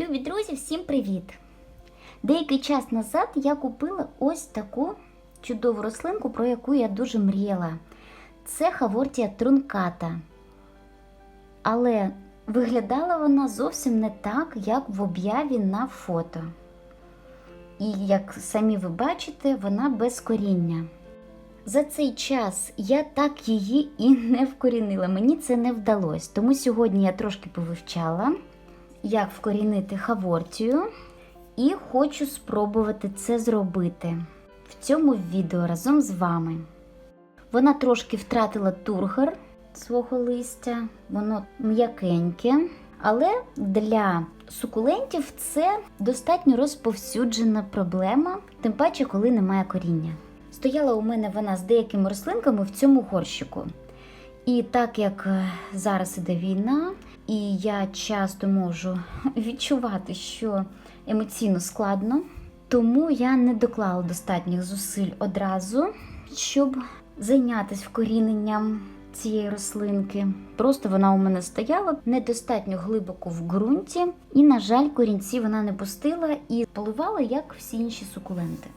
Любі друзі, всім привіт! Деякий час назад я купила ось таку чудову рослинку, про яку я дуже мріяла. Це Хавортія трунката. Але виглядала вона зовсім не так, як в об'яві на фото. І як самі ви бачите, вона без коріння. За цей час я так її і не вкорінила. Мені це не вдалося. Тому сьогодні я трошки повивчала, як вкорінити хавортію, і хочу спробувати це зробити в цьому відео разом з вами. Вона трошки втратила тургор свого листя, воно м'якеньке, але для сукулентів це достатньо розповсюджена проблема, тим паче, коли немає коріння. Стояла у мене вона з деякими рослинками в цьому горщику. І так як е, зараз іде війна, і я часто можу відчувати, що емоційно складно, тому я не доклала достатніх зусиль одразу, щоб зайнятися вкоріненням цієї рослинки. Просто вона у мене стояла недостатньо глибоко в ґрунті, і, на жаль, корінці вона не пустила і поливала, як всі інші сукуленти.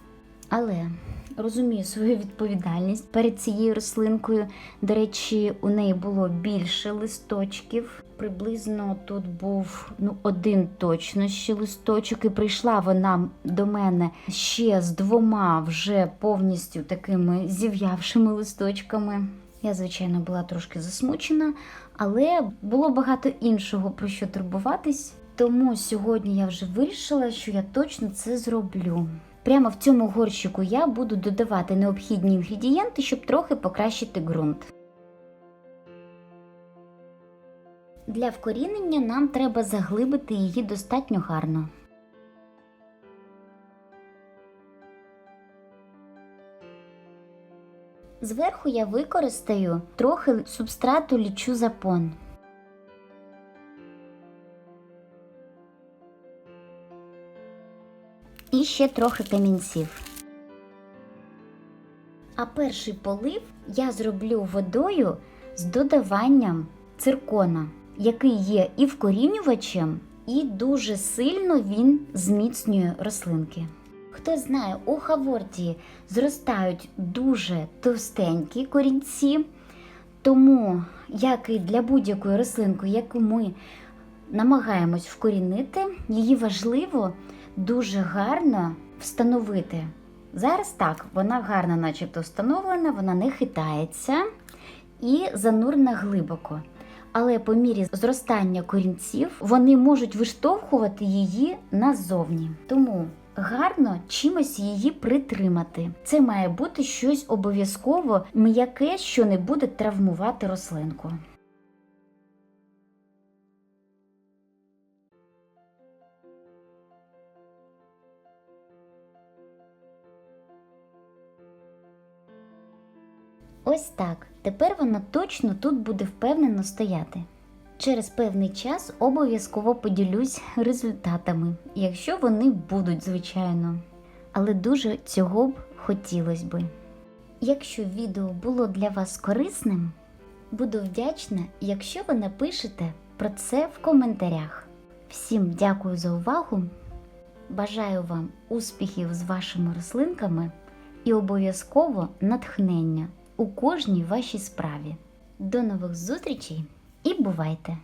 Але розумію свою відповідальність перед цією рослинкою. До речі, у неї було більше листочків. Приблизно тут був ну, один точно ще листочок, і прийшла вона до мене ще з двома вже повністю такими зів'явшими листочками. Я, звичайно, була трошки засмучена, але було багато іншого про що турбуватись. Тому сьогодні я вже вирішила, що я точно це зроблю. Прямо в цьому горщику я буду додавати необхідні інгредієнти, щоб трохи покращити ґрунт. Для вкорінення нам треба заглибити її достатньо гарно. Зверху я використаю трохи субстрату лічу запон. І ще трохи камінців. А перший полив я зроблю водою з додаванням циркона, який є і вкорінювачем, і дуже сильно він зміцнює рослинки. Хто знає, у Хавортії зростають дуже товстенькі корінці, тому, як і для будь-якої рослинки, яку ми намагаємось вкорінити, її важливо дуже гарно встановити. Зараз так, вона гарно, начебто, встановлена, вона не хитається і занурена глибоко. Але по мірі зростання корінців вони можуть виштовхувати її назовні. Тому гарно чимось її притримати. Це має бути щось обов'язково м'яке, що не буде травмувати рослинку. Ось так. Тепер вона точно тут буде впевнено стояти. Через певний час обов'язково поділюсь результатами, якщо вони будуть, звичайно. Але дуже цього б хотілося би. Якщо відео було для вас корисним, буду вдячна, якщо ви напишете про це в коментарях. Всім дякую за увагу! Бажаю вам успіхів з вашими рослинками і обов'язково натхнення у кожній вашій справі. До нових зустрічей і бувайте!